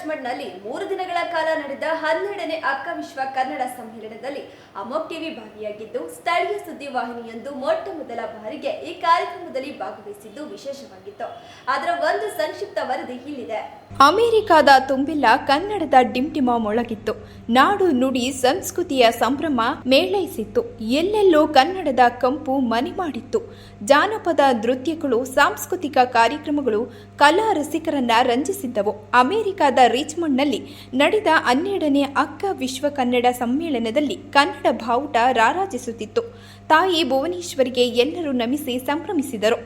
ರಿಚ್ಮಂಡ್ನಲ್ಲಿ ಮೂರು ದಿನಗಳ ಕಾಲ ನಡೆದ ಹನ್ನೆರಡನೇ ಅಕ್ಕ ವಿಶ್ವ ಕನ್ನಡ ಸಮ್ಮೇಳನದಲ್ಲಿ ಅಮೋಕ್ ಟಿವಿ ಭಾಗಿಯಾಗಿದ್ದು, ಸ್ಥಳೀಯ ಸುದ್ದಿ ವಾಹಿನಿಯೊಂದು ಮೊಟ್ಟ ಮೊದಲ ಬಾರಿಗೆ ಈ ಕಾರ್ಯಕ್ರಮದಲ್ಲಿ ಭಾಗವಹಿಸಿದ್ದು ವಿಶೇಷವಾಗಿತ್ತು. ಅದರ ಒಂದು ಸಂಕ್ಷಿಪ್ತ ವರದಿ ಇಲ್ಲಿದೆ. ಅಮೆರಿಕಾದ ತುಂಬಿಲ್ಲ ಕನ್ನಡದ ಡಿಂಟಿಮ ಮೊಳಗಿತ್ತು. ನಾಡು ನುಡಿ ಸಂಸ್ಕೃತಿಯ ಸಂಭ್ರಮ ಮೇಳೈಸಿತ್ತು. ಎಲ್ಲೆಲ್ಲೂ ಕನ್ನಡದ ಕಂಪು ಮನೆ ಮಾಡಿತ್ತು. ಜಾನಪದ ನೃತ್ಯಗಳು, ಸಾಂಸ್ಕೃತಿಕ ಕಾರ್ಯಕ್ರಮಗಳು, ಕಲಾ ರಸಿಕರನ್ನ ರಂಜಿಸಿದ್ದವು. ಅಮೆರಿಕಾದ ರಿಚ್ಮಂಡ್ನಲ್ಲಿ ನಡೆದ ಹನ್ನೆರಡನೇ ಅಕ್ಕ ವಿಶ್ವ ಕನ್ನಡ ಸಮ್ಮೇಳನದಲ್ಲಿ ಕನ್ನಡ ಬಾವುಟ ರಾರಾಜಿಸುತ್ತಿತ್ತು. ತಾಯಿ ಭುವನೇಶ್ವರಿಗೆ ಎಲ್ಲರೂ ನಮಿಸಿ ಸಂಭ್ರಮಿಸಿದರು.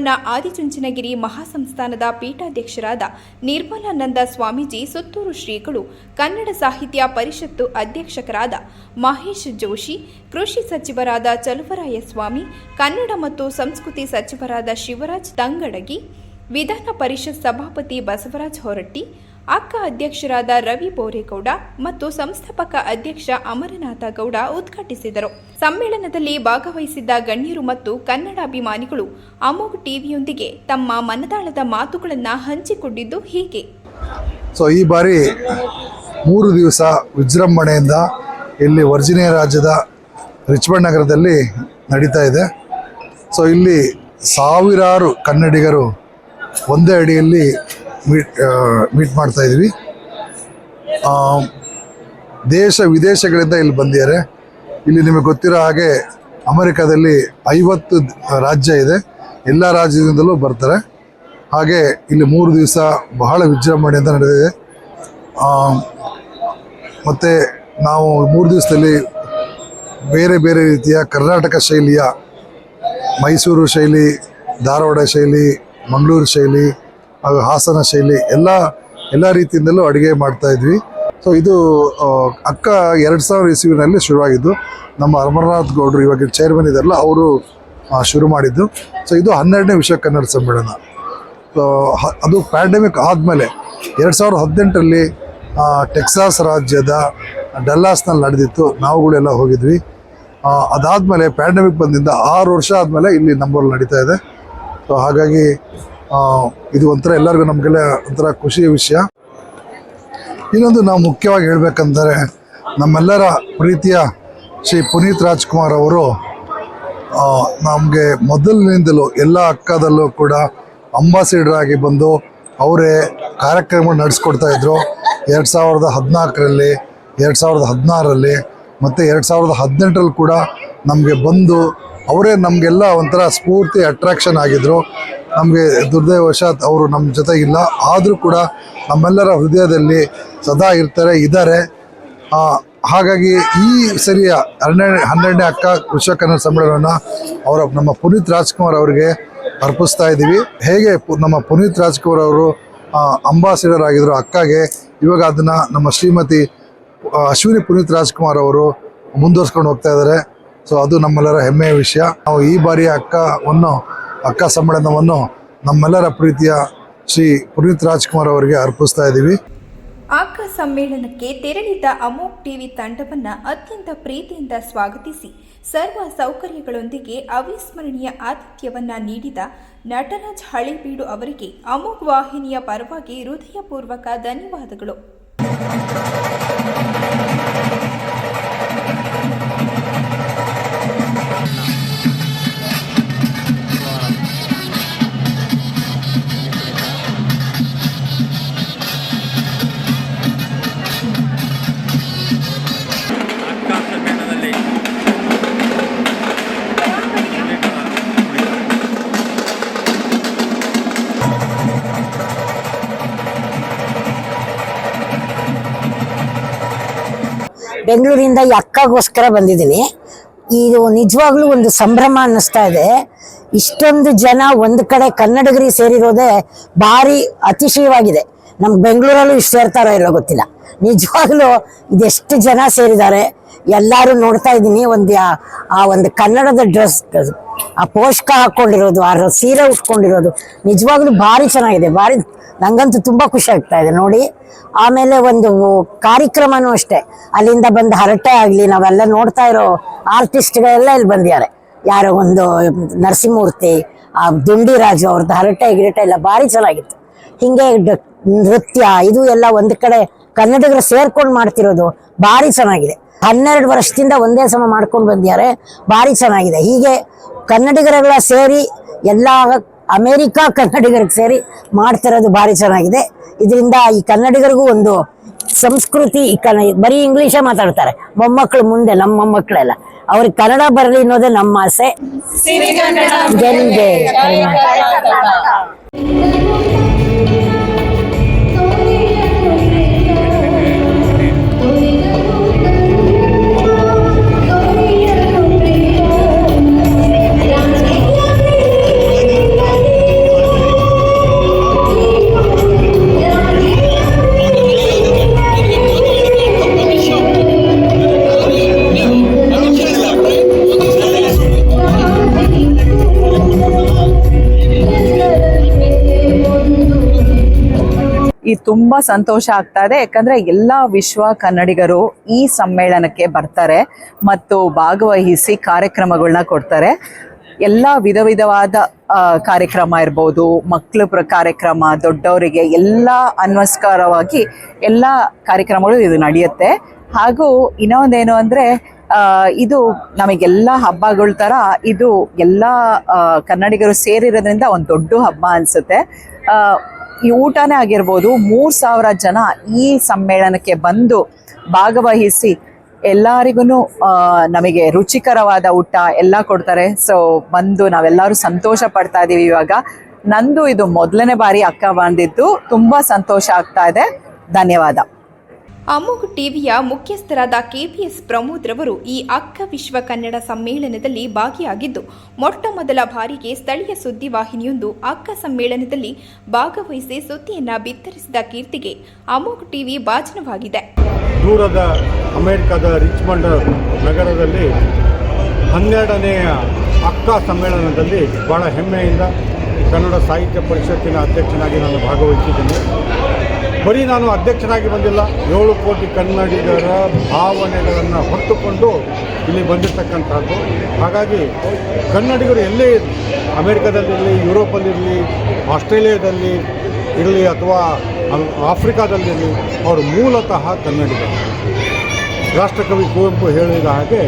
ಸಮ್ಮೇಳನವನ್ನ ಆದಿಚುಂಚನಗಿರಿ ಮಹಾಸಂಸ್ಥಾನದ ಪೀಠಾಧ್ಯಕ್ಷರಾದ ನಿರ್ಮಲಾನಂದ ಸ್ವಾಮೀಜಿ ಸುತ್ತೂರು ಶ್ರೀಗಳು, ಕನ್ನಡ ಸಾಹಿತ್ಯ ಪರಿಷತ್ತು ಅಧ್ಯಕ್ಷಕರಾದ ಮಹೇಶ್ ಜೋಶಿ, ಕೃಷಿ ಸಚಿವರಾದ ಚಲುವರಾಯ ಸ್ವಾಮಿ ಕನ್ನಡ ಮತ್ತು ಸಂಸ್ಕೃತಿ ಸಚಿವರಾದ ಶಿವರಾಜ್ ತಂಗಡಗಿ, ವಿಧಾನ ಪರಿಷತ್ ಸಭಾಪತಿ ಬಸವರಾಜ್ ಹೊರಟ್ಟಿ ಅಕ್ಕ ಅಧ್ಯಕ್ಷರಾದ ರವಿ ಬೋರೇಗೌಡ ಮತ್ತು ಸಂಸ್ಥಾಪಕ ಅಧ್ಯಕ್ಷ ಅಮರನಾಥ ಗೌಡ ಉದ್ಘಾಟಿಸಿದರು. ಸಮ್ಮೇಳನದಲ್ಲಿ ಭಾಗವಹಿಸಿದ್ದ ಗಣ್ಯರು ಮತ್ತು ಕನ್ನಡಾಭಿಮಾನಿಗಳು ಅಮೋಘ್ ಟಿವಿಯೊಂದಿಗೆ ತಮ್ಮ ಮನದಾಳದ ಮಾತುಗಳನ್ನು ಹಂಚಿಕೊಂಡಿದ್ದು ಹೀಗೆ. ಸೊ ಈ ಬಾರಿ ಮೂರು ದಿವಸ ವಿಜೃಂಭಣೆಯಿಂದ ಇಲ್ಲಿ ವರ್ಜಿನಿಯ ರಾಜ್ಯದ ರಿಚ್ಮಂಡ್ ನಗರದಲ್ಲಿ ನಡೀತಾ ಇದೆ. ಸೊ ಇಲ್ಲಿ ಸಾವಿರಾರು ಕನ್ನಡಿಗರು ಒಂದೇ ಅಡಿಯಲ್ಲಿ ಮೀಟ್ ಮೀಟ್ ಮಾಡ್ತಾ ಇದ್ವಿ. ದೇಶ ವಿದೇಶಗಳಿಂದ ಇಲ್ಲಿ ಬಂದಿದ್ದಾರೆ. ಇಲ್ಲಿ ನಿಮಗೆ ಗೊತ್ತಿರೋ ಹಾಗೆ ಅಮೆರಿಕಾದಲ್ಲಿ ಐವತ್ತು ರಾಜ್ಯ ಇದೆ. ಎಲ್ಲ ರಾಜ್ಯದಿಂದಲೂ ಬರ್ತಾರೆ. ಹಾಗೆ ಇಲ್ಲಿ ಮೂರು ದಿವಸ ಬಹಳ ವಿಜೃಂಭಣೆಯಿಂದ ನಡೆದಿದೆ. ಮತ್ತು ನಾವು ಮೂರು ದಿವಸದಲ್ಲಿ ಬೇರೆ ಬೇರೆ ರೀತಿಯ ಕರ್ನಾಟಕ ಶೈಲಿಯ ಮೈಸೂರು ಶೈಲಿ, ಧಾರವಾಡ ಶೈಲಿ, ಮಂಗಳೂರು ಶೈಲಿ ಹಾಗೂ ಹಾಸನ ಶೈಲಿ ಎಲ್ಲ ಎಲ್ಲ ರೀತಿಯಿಂದಲೂ ಅಡುಗೆ ಮಾಡ್ತಾ ಇದ್ವಿ. ಸೊ ಇದು ಅಕ್ಕ ಎರಡು ಸಾವಿರ ಇಸ್ವಿನಲ್ಲಿ ಶುರುವಾಗಿದ್ದು, ನಮ್ಮ ಅಮರನಾಥ್ ಗೌಡ್ರು ಇವಾಗ ಚೇರ್ಮನ್ ಇದ್ದಾರಲ್ಲ, ಅವರು ಶುರು ಮಾಡಿದ್ದು. ಸೊ ಇದು ಹನ್ನೆರಡನೇ ವಿಶ್ವ ಕನ್ನಡ ಸಮ್ಮೇಳನ. ಸೊ ಅದು ಪ್ಯಾಂಡಮಿಕ್ ಆದಮೇಲೆ ಎರಡು ಸಾವಿರದ ಹದಿನೆಂಟರಲ್ಲಿ ಟೆಕ್ಸಾಸ್ ರಾಜ್ಯದ ಡಲ್ಲಾಸ್ನಲ್ಲಿ ನಡೆದಿತ್ತು. ನಾವುಗಳೆಲ್ಲ ಹೋಗಿದ್ವಿ. ಅದಾದಮೇಲೆ ಪ್ಯಾಂಡಮಿಕ್ ಬಂದಿಂದ ಆರು ವರ್ಷ ಆದಮೇಲೆ ಇಲ್ಲಿ ನಂಬರ್ ನಡೀತಾ ಇದೆ. ಸೊ ಹಾಗಾಗಿ ಇದು ಒಂಥರ ಎಲ್ಲರಿಗೂ ನಮಗೆಲ್ಲ ಒಂಥರ ಖುಷಿಯ ವಿಷಯ. ಇನ್ನೊಂದು ನಾವು ಮುಖ್ಯವಾಗಿ ಹೇಳಬೇಕಂದರೆ ನಮ್ಮೆಲ್ಲರ ಪ್ರೀತಿಯ ಶ್ರೀ ಪುನೀತ್ ರಾಜ್ಕುಮಾರ್ ಅವರು ನಮಗೆ ಮೊದಲಿನಿಂದಲೂ ಎಲ್ಲ ಅಕ್ಕದಲ್ಲೂ ಕೂಡ ಅಂಬಾಸಿಡರ್ ಆಗಿ ಬಂದು ಅವರೇ ಕಾರ್ಯಕ್ರಮ ನಡೆಸ್ಕೊಡ್ತಾ ಇದ್ರು. ಎರಡು ಸಾವಿರದ ಹದಿನಾಲ್ಕರಲ್ಲಿ, ಎರಡು ಸಾವಿರದ ಹದಿನಾರರಲ್ಲಿ ಮತ್ತು ಎರಡು ಸಾವಿರದ ಹದಿನೆಂಟರಲ್ಲಿ ಕೂಡ ನಮಗೆ ಬಂದು ಅವರೇ ನಮಗೆಲ್ಲ ಒಂಥರ ಸ್ಫೂರ್ತಿ ಅಟ್ರಾಕ್ಷನ್ ಆಗಿದ್ದರು ನಮಗೆ ದುರ್ದೈವಶಾತ್ ಅವರು ನಮ್ಮ ಜೊತೆಗಿಲ್ಲ ಆದರೂ ಕೂಡ ನಮ್ಮೆಲ್ಲರ ಹೃದಯದಲ್ಲಿ ಸದಾ ಇರ್ತಾರೆ, ಇದ್ದಾರೆ. ಹಾಗಾಗಿ ಈ ಸರಿಯ ಹನ್ನೆರಡು ಹನ್ನೆರಡನೇ ಅಕ್ಕ ಕೃಷಿ ಕನ್ನಡ ಸಮ್ಮೇಳನವನ್ನು ಅವರ ನಮ್ಮ ಪುನೀತ್ ರಾಜ್ಕುಮಾರ್ ಅವರಿಗೆ ಅರ್ಪಿಸ್ತಾ ಇದ್ದೀವಿ. ಹೇಗೆ ನಮ್ಮ ಪುನೀತ್ ರಾಜ್ಕುಮಾರ್ ಅವರು ಅಂಬಾಸಿಡರ್ ಆಗಿದ್ದರು ಅಕ್ಕಗೆ ಇವಾಗ ಅದನ್ನು ನಮ್ಮ ಶ್ರೀಮತಿ ಅಶ್ವಿನಿ ಪುನೀತ್ ರಾಜ್ಕುಮಾರ್ ಅವರು ಮುಂದುವರ್ಸ್ಕೊಂಡು ಹೋಗ್ತಾ ಇದ್ದಾರೆ. ಸೊ ಅದು ನಮ್ಮೆಲ್ಲರ ಹೆಮ್ಮೆಯ ವಿಷಯ. ನಾವು ಈ ಬಾರಿಯ ಅಕ್ಕವನ್ನು ಅಕ್ಕ ಸಮ್ಮೇಳನವನ್ನು ನಮ್ಮೆಲ್ಲರ ಪ್ರೀತಿಯ ಶ್ರೀ ಪುನೀತ್ ರಾಜ್ಕುಮಾರ್ ಅವರಿಗೆ ಅರ್ಪಿಸ್ತಾ ಇದ್ದೀವಿ. ಆಕ ಸಮ್ಮೇಳನಕ್ಕೆ ತೆರಳಿದ್ದ ಅಮೋಕ್ ಟಿವಿ ತಂಡವನ್ನ ಅತ್ಯಂತ ಪ್ರೀತಿಯಿಂದ ಸ್ವಾಗತಿಸಿ, ಸರ್ವ ಸೌಕರ್ಯಗಳೊಂದಿಗೆ ಅವಿಸ್ಮರಣೀಯ ಆತಿಥ್ಯವನ್ನ ನೀಡಿದ ನಟರಾಜ್ ಹಳೇಬೀಡು ಅವರಿಗೆ ಅಮೋಕ್ ವಾಹಿನಿಯ ಪರವಾಗಿ ಹೃದಯಪೂರ್ವಕ ಧನ್ಯವಾದಗಳು. ಬೆಂಗಳೂರಿಂದ ಈ ಅಕ್ಕಗೋಸ್ಕರ ಬಂದಿದ್ದೀನಿ. ಇದು ನಿಜವಾಗ್ಲೂ ಒಂದು ಸಂಭ್ರಮ ಅನ್ನಿಸ್ತಾ ಇದೆ. ಇಷ್ಟೊಂದು ಜನ ಒಂದು ಕಡೆ ಕನ್ನಡಿಗರಿ ಸೇರಿರೋದೇ ಭಾರಿ ಅತಿಶಯವಾಗಿದೆ. ನಮ್ಗೆ ಬೆಂಗಳೂರಲ್ಲೂ ಇಷ್ಟು ಸೇರ್ತಾರೋ ಇಲ್ಲೋ ಗೊತ್ತಿಲ್ಲ. ನಿಜವಾಗ್ಲೂ ಇದೆಷ್ಟು ಜನ ಸೇರಿದ್ದಾರೆ. ಎಲ್ಲರೂ ನೋಡ್ತಾ ಇದ್ದೀನಿ. ಒಂದು ಆ- ಒಂದು ಕನ್ನಡದ ಡ್ರೆಸ್, ಆ ಪೋಷಕ ಹಾಕೊಂಡಿರೋದು, ಆ ಸೀರೆ ಉಟ್ಕೊಂಡಿರೋದು ನಿಜವಾಗ್ಲೂ ಭಾರಿ ಚೆನ್ನಾಗಿದೆ. ಭಾರಿ, ನಂಗಂತೂ ತುಂಬಾ ಖುಷಿ ಆಗ್ತಾ ಇದೆ. ನೋಡಿ ಆಮೇಲೆ ಒಂದು ಕಾರ್ಯಕ್ರಮನೂ ಅಷ್ಟೇ. ಅಲ್ಲಿಂದ ಬಂದ ಹರಟೆ ಆಗಲಿ, ನಾವೆಲ್ಲ ನೋಡ್ತಾ ಇರೋ ಆರ್ಟಿಸ್ಟ್ಗಳೆಲ್ಲ ಇಲ್ಲಿ ಬಂದಿದ್ದಾರೆ. ಯಾರೋ ಒಂದು ನರಸಿಂಹಮೂರ್ತಿ, ಆ ದುಂಡಿರಾಜು ಅವ್ರದ್ದು ಹರಟೆ ಗಿರಟೆ ಎಲ್ಲ ಭಾರಿ ಚೆನ್ನಾಗಿತ್ತು. ಹಿಂಗೆ ನೃತ್ಯ, ಇದು ಎಲ್ಲ ಒಂದು ಕಡೆ ಕನ್ನಡಿಗರು ಸೇರ್ಕೊಂಡು ಮಾಡ್ತಿರೋದು ಭಾರಿ ಚೆನ್ನಾಗಿದೆ. ಹನ್ನೆರಡು ವರ್ಷದಿಂದ ಒಂದೇ ಸಮ ಮಾಡ್ಕೊಂಡು ಬಂದಿದ್ದಾರೆ, ಭಾರಿ ಚೆನ್ನಾಗಿದೆ. ಹೀಗೆ ಕನ್ನಡಿಗರೆಲ್ಲ ಸೇರಿ ಎಲ್ಲ ಅಮೇರಿಕಾ ಕನ್ನಡಿಗರಿಗೆ ಸೇರಿ ಮಾಡ್ತಿರೋದು ಭಾರಿ ಚೆನ್ನಾಗಿದೆ. ಇದರಿಂದ ಈ ಕನ್ನಡಿಗರಿಗೂ ಒಂದು ಸಂಸ್ಕೃತಿ ಈ ಕನ್ನ ಬರೀ ಇಂಗ್ಲೀಷೇ ಮಾತಾಡ್ತಾರೆ. ಮೊಮ್ಮಕ್ಕಳು ಮುಂದೆ ನಮ್ಮ ಮೊಮ್ಮಕ್ಕಳೆಲ್ಲ. ಅವ್ರಿಗೆ ಕನ್ನಡ ಬರಲಿ ಅನ್ನೋದೇ ನಮ್ಮ ಆಸೆ. ತುಂಬಾ ಸಂತೋಷ ಆಗ್ತಾ ಇದೆ. ಯಾಕಂದ್ರೆ ಎಲ್ಲಾ ವಿಶ್ವ ಕನ್ನಡಿಗರು ಈ ಸಮ್ಮೇಳನಕ್ಕೆ ಬರ್ತಾರೆ ಮತ್ತು ಭಾಗವಹಿಸಿ ಕಾರ್ಯಕ್ರಮಗಳನ್ನ ಕೊಡ್ತಾರೆ. ಎಲ್ಲ ವಿಧ ವಿಧವಾದ ಕಾರ್ಯಕ್ರಮ ಇರ್ಬೋದು ಮಕ್ಕಳು ಪ್ರ, ಕಾರ್ಯಕ್ರಮ, ದೊಡ್ಡವರಿಗೆ ಎಲ್ಲ ಅನ್ವಸ್ಕಾರವಾಗಿ ಎಲ್ಲ ಕಾರ್ಯಕ್ರಮಗಳು ಇದು ನಡೆಯುತ್ತೆ. ಹಾಗೂ ಇನ್ನೊಂದೇನು ಅಂದರೆ ಇದು ನಮಗೆಲ್ಲ ಹಬ್ಬಗಳ ಥರ ಇದು ಎಲ್ಲ ಕನ್ನಡಿಗರು ಸೇರಿರೋದ್ರಿಂದ ಒಂದು ದೊಡ್ಡ ಹಬ್ಬ ಅನ್ಸುತ್ತೆ. ಈ ಊಟನೇ ಆಗಿರ್ಬೋದು, ಮೂರು ಸಾವಿರ ಜನ ಈ ಸಮ್ಮೇಳನಕ್ಕೆ ಬಂದು ಭಾಗವಹಿಸಿ ಎಲ್ಲರಿಗೂ ನಮಗೆ ರುಚಿಕರವಾದ ಊಟ ಎಲ್ಲ ಕೊಡ್ತಾರೆ. ಸೊ ಬಂದು ನಾವೆಲ್ಲರೂ ಸಂತೋಷ ಪಡ್ತಾ ಇದ್ದೀವಿ ಇವಾಗ. ನಂದು ಇದು ಮೊದಲನೇ ಬಾರಿ ಅಕ್ಕ ಬಂದಿದ್ದು. ತುಂಬ ಸಂತೋಷ ಆಗ್ತಾ ಇದೆ. ಧನ್ಯವಾದ. ಅಮೋಘ್ ಟಿವಿಯ ಮುಖ್ಯಸ್ಥರಾದ ಕೆಪಿಎಸ್ ಪ್ರಮೋದ್ ರವರು ಈ ಅಕ್ಕ ವಿಶ್ವ ಕನ್ನಡ ಸಮ್ಮೇಳನದಲ್ಲಿ ಭಾಗಿಯಾಗಿದ್ದು, ಮೊಟ್ಟ ಮೊದಲ ಬಾರಿಗೆ ಸ್ಥಳೀಯ ಸುದ್ದಿವಾಹಿನಿಯೊಂದು ಅಕ್ಕ ಸಮ್ಮೇಳನದಲ್ಲಿ ಭಾಗವಹಿಸಿ ಸುದ್ದಿಯನ್ನ ಬಿತ್ತರಿಸಿದ ಕೀರ್ತಿಗೆ ಅಮೋಘ್ ಟಿವಿ ಭಾಜನವಾಗಿದೆ. ದೂರದ ಅಮೆರಿಕದ ರಿಚ್ಮಂಡ್ ನಗರದಲ್ಲಿ ಹನ್ನೆರಡನೆಯ ಅಕ್ಕ ಸಮ್ಮೇಳನದಲ್ಲಿ ಬಹಳ ಹೆಮ್ಮೆಯಿಂದ ಕನ್ನಡ ಸಾಹಿತ್ಯ ಪರಿಷತ್ತಿನ ಅಧ್ಯಕ್ಷನಾಗಿ ನಾನು ಭಾಗವಹಿಸಿದ್ದೇನೆ. ಬರೀ ನಾನು ಅಧ್ಯಕ್ಷನಾಗಿ ಬಂದಿಲ್ಲ. ಏಳು ಕೋಟಿ ಕನ್ನಡಿಗರ ಭಾವನೆಗಳನ್ನು ಹೊತ್ತುಕೊಂಡು ಇಲ್ಲಿ ಬಂದಿರತಕ್ಕಂಥದ್ದು. ಹಾಗಾಗಿ ಕನ್ನಡಿಗರು ಎಲ್ಲೇ ಇರಲಿ ಅಮೇರಿಕಾದಲ್ಲಿರಲಿ ಯುರೋಪಲ್ಲಿರಲಿ ಆಸ್ಟ್ರೇಲಿಯಾದಲ್ಲಿ ಇರಲಿ ಅಥವಾ ಆಫ್ರಿಕಾದಲ್ಲಿರಲಿ ಅವರು ಮೂಲತಃ ಕನ್ನಡಿಗರು. ರಾಷ್ಟ್ರಕವಿ ಕುವೆಂಪು ಹೇಳಿದ ಹಾಗೆ,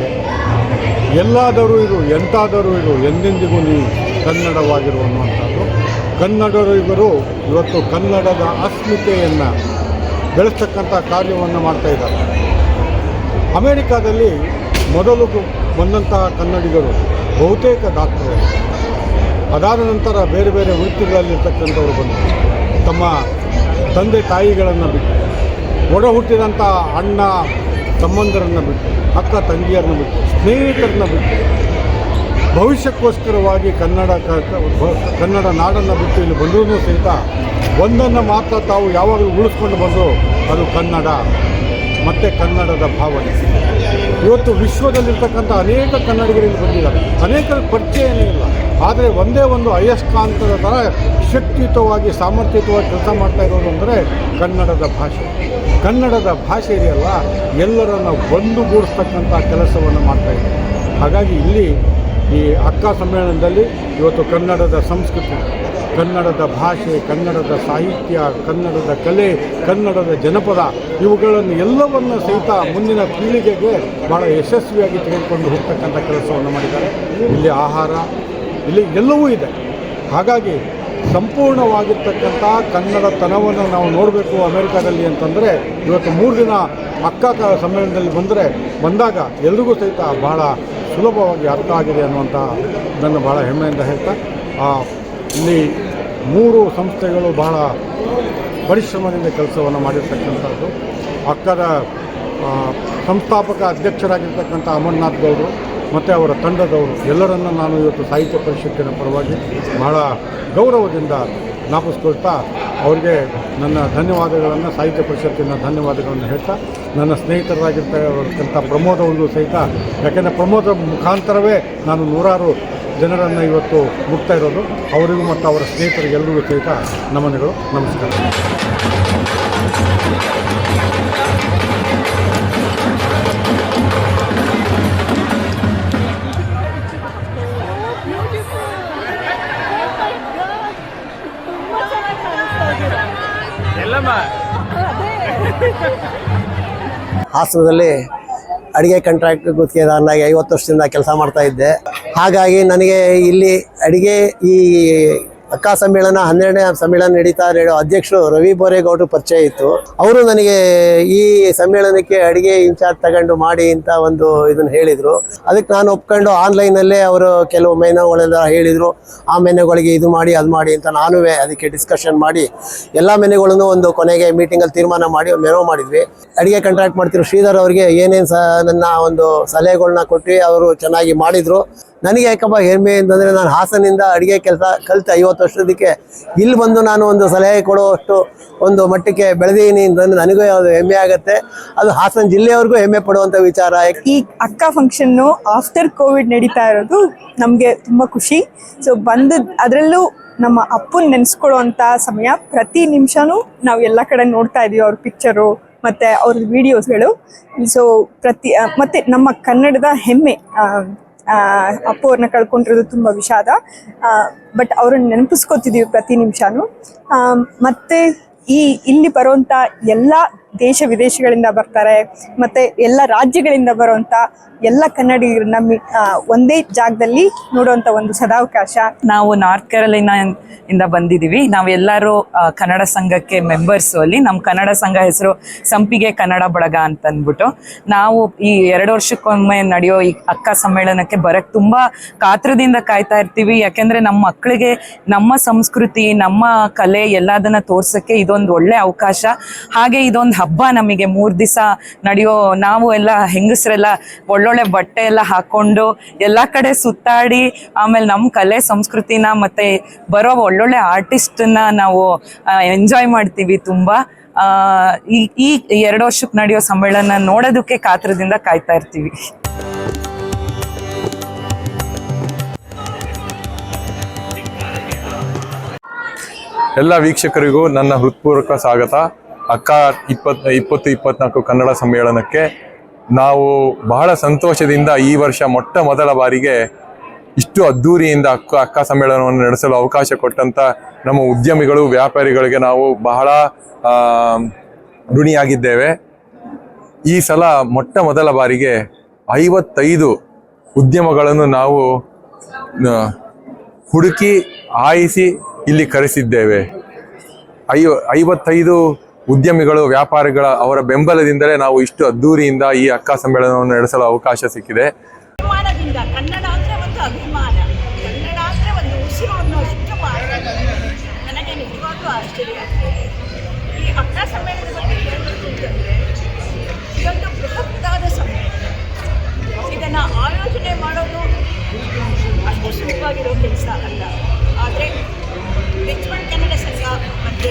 ಎಲ್ಲಾದರೂ ಇರು, ಎಂತಾದರೂ ಇರು, ಎಂದೆಂದಿಗೂ ನೀ ಕನ್ನಡವಾಗಿರುವಂಥದ್ದು ಕನ್ನಡರು ಕನ್ನಡಿಗರು ಇವತ್ತು ಕನ್ನಡದ ಅಸ್ಮಿತೆಯನ್ನು ಬೆಳೆಸ್ತಕ್ಕಂಥ ಕಾರ್ಯವನ್ನು ಮಾಡ್ತಾ ಇದ್ದಾರೆ. ಅಮೇರಿಕಾದಲ್ಲಿ ಮೊದಲು ಬಂದಂತಹ ಕನ್ನಡಿಗರು ಬಹುತೇಕ ಡಾಕ್ಟರ್. ಅದಾದ ನಂತರ ಬೇರೆ ಬೇರೆ ವೃತ್ತಿಗಳಲ್ಲಿರ್ತಕ್ಕಂಥವ್ರು ಬಂದರು. ತಮ್ಮ ತಂದೆ ತಾಯಿಗಳನ್ನು ಬಿಟ್ಟು, ಒಡ ಹುಟ್ಟಿದಂಥ ಅಣ್ಣ, ತಮ್ಮಂದರನ್ನು ಬಿಟ್ಟು, ಅಕ್ಕ, ತಂಗಿಯರನ್ನು ಬಿಟ್ಟು, ಸ್ನೇಹಿತರನ್ನು ಬಿಟ್ಟು ಭವಿಷ್ಯಕ್ಕೋಸ್ಕರವಾಗಿ ಕನ್ನಡ ಕನ್ನಡ ನಾಡನ್ನು ಬಿಟ್ಟು ಇಲ್ಲಿ ಬಂದರೂ ಸಹಿತ ಒಂದನ್ನು ಮಾತ್ರ ತಾವು ಯಾವಾಗಲೂ ಉಳಿಸ್ಕೊಂಡು ಬಂದು ಅದು ಕನ್ನಡ, ಮತ್ತು ಕನ್ನಡದ ಭಾವನೆ. ಇವತ್ತು ವಿಶ್ವದಲ್ಲಿರ್ತಕ್ಕಂಥ ಅನೇಕ ಕನ್ನಡಿಗರು ಇಲ್ಲಿ ಬಂದಿದ್ದಾರೆ. ಅನೇಕರ ಪರಿಚಯನೇ ಇಲ್ಲ. ಆದರೆ ಒಂದೇ ಒಂದು ಅಯಸ್ಕಾಂತದ ಥರ ಶಕ್ತಿಯುತವಾಗಿ, ಸಾಮರ್ಥ್ಯಯುತವಾಗಿ ಕೆಲಸ ಮಾಡ್ತಾ ಇರೋದು ಅಂದರೆ ಕನ್ನಡದ ಭಾಷೆ. ಕನ್ನಡದ ಭಾಷೆ ಇದೆಯಲ್ಲ, ಎಲ್ಲರನ್ನು ಒಂದುಗೂಡಿಸ್ತಕ್ಕಂಥ ಕೆಲಸವನ್ನು ಮಾಡ್ತಾ ಇದೆ ಹಾಗಾಗಿ ಇಲ್ಲಿ ಈ ಅಕ್ಕ ಸಮ್ಮೇಳನದಲ್ಲಿ ಇವತ್ತು ಕನ್ನಡದ ಸಂಸ್ಕೃತಿ, ಕನ್ನಡದ ಭಾಷೆ, ಕನ್ನಡದ ಸಾಹಿತ್ಯ, ಕನ್ನಡದ ಕಲೆ, ಕನ್ನಡದ ಜನಪದ ಇವುಗಳನ್ನು ಎಲ್ಲವನ್ನು ಸಹಿತ ಮುಂದಿನ ಪೀಳಿಗೆಗೆ ಭಾಳ ಯಶಸ್ವಿಯಾಗಿ ತೆಗೆದುಕೊಂಡು ಹೋಗ್ತಕ್ಕಂಥ ಕೆಲಸವನ್ನು ಮಾಡಿದ್ದಾರೆ. ಇಲ್ಲಿ ಆಹಾರ, ಇಲ್ಲಿ ಎಲ್ಲವೂ ಇದೆ. ಹಾಗಾಗಿ ಸಂಪೂರ್ಣವಾಗಿರ್ತಕ್ಕಂಥ ಕನ್ನಡತನವನ್ನು ನಾವು ನೋಡಬೇಕು ಅಮೆರಿಕಾದಲ್ಲಿ ಅಂತಂದರೆ ಇವತ್ತು ಮೂರು ದಿನ ಅಕ್ಕ ಸಮ್ಮೇಳನದಲ್ಲಿ ಬಂದರೆ ಬಂದಾಗ ಎಲ್ರಿಗೂ ಸಹಿತ ಬಹಳ ಸುಲಭವಾಗಿ ಅರ್ಥ ಆಗಿದೆ ಅನ್ನುವಂಥ ಇದನ್ನು ಭಾಳ ಹೆಮ್ಮೆಯಿಂದ ಹೇಳ್ತಾ ಇಲ್ಲಿ ಮೂರು ಸಂಸ್ಥೆಗಳು ಬಹಳ ಪರಿಶ್ರಮದಿಂದ ಕೆಲಸವನ್ನು ಮಾಡಿರ್ತಕ್ಕಂಥದ್ದು. ಅಕ್ಕದ ಸಂಸ್ಥಾಪಕ ಅಧ್ಯಕ್ಷರಾಗಿರ್ತಕ್ಕಂಥ ಅಮರ್ನಾಥ್ ಗೌಡರು ಮತ್ತು ಅವರ ತಂಡದವರು, ಎಲ್ಲರನ್ನು ನಾನು ಇವತ್ತು ಸಾಹಿತ್ಯ ಪರಿಷತ್ತಿನ ಪರವಾಗಿ ಬಹಳ ಗೌರವದಿಂದ ಜ್ಞಾಪಿಸ್ಕೊಳ್ತಾ ಅವರಿಗೆ ನನ್ನ ಧನ್ಯವಾದಗಳನ್ನು ಸಾಹಿತ್ಯ ಪರಿಷತ್ತಿನ ಧನ್ಯವಾದಗಳನ್ನು ಹೇಳ್ತಾ, ನನ್ನ ಸ್ನೇಹಿತರಾಗಿರ್ತಕ್ಕಂಥ ಪ್ರಮೋದ ಒಂದು ಸಹಿತ, ಯಾಕೆಂದರೆ ಪ್ರಮೋದ ಮುಖಾಂತರವೇ ನಾನು ನೂರಾರು ಜನರನ್ನು ಇವತ್ತು ಮುಟ್ತಾ ಇರೋದು. ಅವರಿಗೂ ಮತ್ತು ಅವರ ಸ್ನೇಹಿತರಿಗೆಲ್ಲರಿಗೂ ಸಹಿತ ನಮನಗಳು, ನಮಸ್ಕಾರ. ಹಾಸನದಲ್ಲಿ ಅಡಿಗೆ ಕಾಂಟ್ರಾಕ್ಟ್ ಗುತ್ತಿಗೆದಾರನಾಗಿ ಐವತ್ತು ವರ್ಷದಿಂದ ಕೆಲಸ ಮಾಡ್ತಾ ಇದ್ದೆ. ಹಾಗಾಗಿ ನನಗೆ ಇಲ್ಲಿ ಅಡಿಗೆ ಈ ಅಕ್ಕ ಸಮ್ಮೇಳನ, ಹನ್ನೆರಡನೇ ಸಮ್ಮೇಳನ ನಡೀತಾ ಇರೋ ಅಧ್ಯಕ್ಷರು ರವಿ ಬೋರೇಗೌಡರು ಪರಿಚಯ ಇತ್ತು. ಅವರು ನನಗೆ ಈ ಸಮ್ಮೇಳನಕ್ಕೆ ಅಡಿಗೆ ಇನ್ಚಾರ್ಜ್ ತಗೊಂಡು ಮಾಡಿ ಅಂತ ಒಂದು ಇದನ್ನ ಹೇಳಿದರು. ಅದಕ್ಕೆ ನಾನು ಒಪ್ಕೊಂಡು ಆನ್ಲೈನಲ್ಲೇ ಅವರು ಕೆಲವು ಮೆನುಗಳೆಲ್ಲ ಹೇಳಿದರು. ಆ ಮೆನುಗಳಿಗೆ ಇದು ಮಾಡಿ, ಅದು ಮಾಡಿ ಅಂತ ನಾನು ಅದಕ್ಕೆ ಡಿಸ್ಕಷನ್ ಮಾಡಿ, ಎಲ್ಲ ಮೆನುಗಳನ್ನು ಒಂದು ಕೊನೆಗೆ ಮೀಟಿಂಗಲ್ಲಿ ತೀರ್ಮಾನ ಮಾಡಿ ಮೆನು ಮಾಡಿದ್ವಿ. ಅಡಿಗೆ ಕಾಂಟ್ರಾಕ್ಟ್ ಮಾಡ್ತಿರೋ ಶ್ರೀಧರ್ ಅವರಿಗೆ ಏನೇನು ಸಹ ನನ್ನ ಒಂದು ಸಲಹೆಗಳನ್ನ ಕೊಟ್ಟು ಅವರು ಚೆನ್ನಾಗಿ ಮಾಡಿದರು. ನನಗೆ ಯಾಕಪ್ಪ ಹೆಮ್ಮೆ ಅಂತಂದರೆ ನಾನು ಹಾಸನಿಂದ ಅಡುಗೆ ಕೆಲಸ ಕಲಿತು ಐವತ್ತು ವರ್ಷದಕ್ಕೆ ಇಲ್ಲಿ ಬಂದು ನಾನು ಒಂದು ಸಲಹೆ ಕೊಡುವಷ್ಟು ಒಂದು ಮಟ್ಟಕ್ಕೆ ಬೆಳೆದೀನಿ ಅಂತಂದರೆ ನನಗೂ ಅದು ಹೆಮ್ಮೆ ಆಗುತ್ತೆ. ಅದು ಹಾಸನ ಜಿಲ್ಲೆಯವ್ರಿಗೂ ಹೆಮ್ಮೆ ಪಡುವಂಥ ವಿಚಾರ ಈ ಅಕ್ಕ ಫಂಕ್ಷನ್ನು ಆಫ್ಟರ್ ಕೋವಿಡ್ ನಡೀತಾ ಇರೋದು ನಮಗೆ ತುಂಬ ಖುಷಿ. ಸೊ ಬಂದು ಅದರಲ್ಲೂ ನಮ್ಮ ಅಪ್ಪನ ನೆನೆಸ್ಕೊಳ್ಳುವಂಥ ಸಮಯ ಪ್ರತಿ ನಿಮಿಷನೂ ನಾವು ಎಲ್ಲ ಕಡೆ ನೋಡ್ತಾ ಇದೀವಿ ಅವ್ರ ಪಿಕ್ಚರು ಮತ್ತು ಅವ್ರ ವಿಡಿಯೋಸ್ಗಳು ಸೊ ಪ್ರತಿ ಮತ್ತು ನಮ್ಮ ಕನ್ನಡದ ಹೆಮ್ಮೆ ಅಪ್ಪು ಅವ್ರನ್ನ ಕಳ್ಕೊಂಡಿರೋದು ತುಂಬ ವಿಷಾದ. ಬಟ್ ಅವ್ರನ್ನ ನೆನಪಿಸ್ಕೋತಿದ್ದೀವಿ ಪ್ರತಿ ನಿಮಿಷನೂ. ಮತ್ತು ಈ ಇಲ್ಲಿ ಬರುವಂಥ ಎಲ್ಲ ದೇಶ ವಿದೇಶಗಳಿಂದ ಬರ್ತಾರೆ, ಮತ್ತೆ ಎಲ್ಲ ರಾಜ್ಯಗಳಿಂದ ಬರುವಂಥ ಎಲ್ಲ ಕನ್ನಡಿಗರನ್ನ ಒಂದೇ ಜಾಗದಲ್ಲಿ ನೋಡುವಂಥ ಒಂದು ಸದಾವಕಾಶ. ನಾವು ನಾರ್ತ್ ಕೇರಳಿನ ಇಂದ ಬಂದಿದ್ದೀವಿ ನಾವೆಲ್ಲರೂ ಕನ್ನಡ ಸಂಘಕ್ಕೆ ಮೆಂಬರ್ಸು ಅಲ್ಲಿ. ನಮ್ಮ ಕನ್ನಡ ಸಂಘ ಹೆಸರು ಸಂಪಿಗೆ ಕನ್ನಡ ಬಳಗ ಅಂತ ಅಂದ್ಬಿಟ್ಟು ನಾವು ಈ ಎರಡು ವರ್ಷಕ್ಕೊಮ್ಮೆ ನಡೆಯೋ ಈ ಅಕ್ಕ ಸಮ್ಮೇಳನಕ್ಕೆ ಬರಕ್ಕೆ ತುಂಬಾ ಕಾತ್ರದಿಂದ ಕಾಯ್ತಾ ಇರ್ತೀವಿ. ಯಾಕೆಂದರೆ ನಮ್ಮ ಮಕ್ಕಳಿಗೆ ನಮ್ಮ ಸಂಸ್ಕೃತಿ, ನಮ್ಮ ಕಲೆ ಎಲ್ಲದನ್ನ ತೋರ್ಸಕ್ಕೆ ಇದೊಂದು ಒಳ್ಳೆ ಅವಕಾಶ. ಹಾಗೆ ಇದೊಂದು ಹಬ್ಬ ನಮಗೆ ಮೂರು ದಿವಸ ನಡೆಯೋ, ನಾವು ಎಲ್ಲ ಹೆಂಗಸರೆಲ್ಲ ಒಳ್ಳೊಳ್ಳೆ ಬಟ್ಟೆ ಎಲ್ಲ ಹಾಕೊಂಡು ಎಲ್ಲ ಕಡೆ ಸುತ್ತಾಡಿ, ಆಮೇಲೆ ನಮ್ಮ ಕಲೆ ಸಂಸ್ಕೃತಿನ ಮತ್ತೆ ಬರೋ ಒಳ್ಳೊಳ್ಳೆ ಆರ್ಟಿಸ್ಟನ್ನ ನಾವು ಎಂಜಾಯ್ ಮಾಡ್ತೀವಿ ತುಂಬ. ಈ ಈ ಎರಡು ವರ್ಷಕ್ಕೆ ನಡೆಯೋ ಸಮ್ಮೇಳನ ನೋಡೋದಕ್ಕೆ ಕಾತ್ರದಿಂದ ಕಾಯ್ತಾ ಇರ್ತೀವಿ. ಎಲ್ಲ ವೀಕ್ಷಕರಿಗೂ ನನ್ನ ಹೃತ್ಪೂರ್ವಕ ಸ್ವಾಗತ. ಅಕ್ಕ ಇಪ್ಪತ್, ಇಪ್ಪತ್ತು, ಇಪ್ಪತ್ನಾಲ್ಕು ಕನ್ನಡ ಸಮ್ಮೇಳನಕ್ಕೆ ನಾವು ಬಹಳ ಸಂತೋಷದಿಂದ ಈ ವರ್ಷ ಮೊಟ್ಟ ಮೊದಲ ಬಾರಿಗೆ ಇಷ್ಟು ಅದ್ದೂರಿಯಿಂದ ಅಕ್ಕ ಅಕ್ಕ ಸಮ್ಮೇಳನವನ್ನು ನಡೆಸಲು ಅವಕಾಶ ಕೊಟ್ಟಂತ ನಮ್ಮ ಉದ್ಯಮಿಗಳು, ವ್ಯಾಪಾರಿಗಳಿಗೆ ನಾವು ಬಹಳ ಋಣಿಯಾಗಿದ್ದೇವೆ. ಈ ಸಲ ಮೊಟ್ಟ ಮೊದಲ ಬಾರಿಗೆ ಐವತ್ತೈದು ಉದ್ಯಮಗಳನ್ನು ನಾವು ಹುಡುಕಿ ಆಯಿಸಿ ಇಲ್ಲಿ ಕರೆಸಿದ್ದೇವೆ. ಐ ಐವತ್ತೈದು ಉದ್ಯಮಿಗಳು, ವ್ಯಾಪಾರಿಗಳ ಅವರ ಬೆಂಬಲದಿಂದಲೇ ನಾವು ಇಷ್ಟು ಅದ್ದೂರಿಯಿಂದ ಈ ಅಕ್ಕ ಸಮ್ಮೇಳನವನ್ನು ನಡೆಸಲು ಅವಕಾಶ ಸಿಕ್ಕಿದೆ. ಅಷ್ಟು ಸುಲಭವಾಗಿರೋ ಕೆಲಸ ಅಲ್ಲ. ಆದರೆ ರಿಚ್ಮಂಡ್ ಕನ್ನಡ ಸಂಘ ಮತ್ತು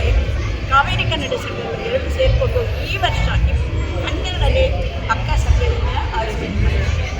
ಕಾವೇರಿ ಕನ್ನಡ ಸಂಘಗಳು ಎರಡು ಸೇರಿಕೊಂಡು ಈ ವರ್ಷ ಹನ್ನೆರಡನೇ ಅಕ್ಕ ಸಭೆಯನ್ನು ಆಯೋಜನೆ ಮಾಡಿದ್ದಾರೆ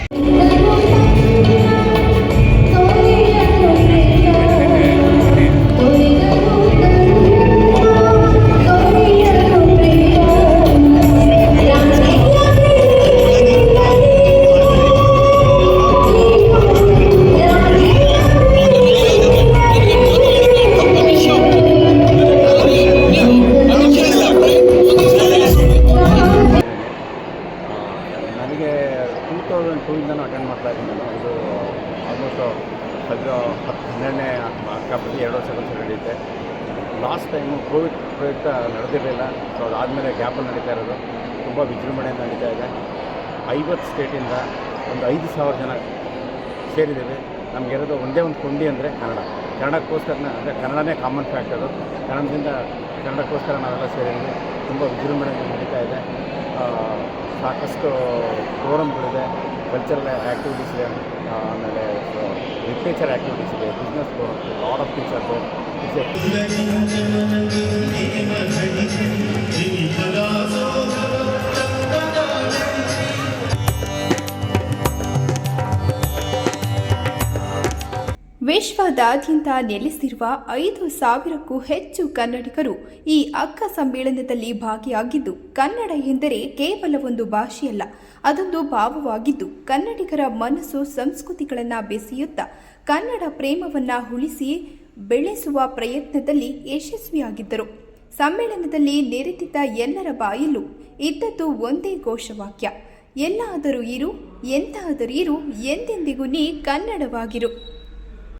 ಸೇರಿದ್ದೇವೆ. ನಮಗಿರೋದು ಒಂದೇ ಒಂದು ಕೊಂಡಿ ಅಂದರೆ ಕನ್ನಡ. ಕನ್ನಡಕ್ಕೋಸ್ಕರ ಅಂದರೆ ಕನ್ನಡನೇ ಕಾಮನ್ ಫ್ಯಾಕ್ಟರು ಕನ್ನಡದಿಂದ ಕನ್ನಡಕ್ಕೋಸ್ಕರ ನಾವೆಲ್ಲ ಸೇರಿದ್ದೀವಿ. ತುಂಬ ವಿಜೃಂಭಣೆಯಿಂದ ನಡೀತಾ ಇದೆ. ಸಾಕಷ್ಟು ಫೋರಮ್ಗಳಿದೆ ಕಲ್ಚರಲ್ ಆ್ಯಕ್ಟಿವಿಟೀಸ್ ಇದೆ. ಆಮೇಲೆ ಲಿಟ್ರೇಚರ್ ಆ್ಯಕ್ಟಿವಿಟೀಸ್ ಇದೆ. Business forums lot of things are ವಿಶ್ವದಾದ್ಯಂತ ನೆಲೆಸಿರುವ ಐದು ಸಾವಿರಕ್ಕೂ ಹೆಚ್ಚು ಕನ್ನಡಿಗರು ಈ ಅಕ್ಕ ಸಮ್ಮೇಳನದಲ್ಲಿ ಭಾಗಿಯಾಗಿದ್ದು, ಕನ್ನಡ ಎಂದರೆ ಕೇವಲ ಒಂದು ಭಾಷೆಯಲ್ಲ, ಅದೊಂದು ಭಾವವಾಗಿದ್ದು, ಕನ್ನಡಿಗರ ಮನಸ್ಸು ಸಂಸ್ಕೃತಿಗಳನ್ನು ಬೆಸೆಯುತ್ತಾ, ಕನ್ನಡ ಪ್ರೇಮವನ್ನು ಉಳಿಸಿ ಬೆಳೆಸುವ ಪ್ರಯತ್ನದಲ್ಲಿ ಯಶಸ್ವಿಯಾಗಿದ್ದರು. ಸಮ್ಮೇಳನದಲ್ಲಿ ನೆರೆದಿದ್ದ ಎಲ್ಲರ ಬಾಯಲ್ಲೂ ಇದ್ದದ್ದು ಒಂದೇ ಘೋಷವಾಕ್ಯ, ಎಲ್ಲಾದರೂ ಇರು, ಎಂತಾದರೂ ಇರು, ಎಂದೆಂದಿಗೂ ನೀ ಕನ್ನಡವಾಗಿರು.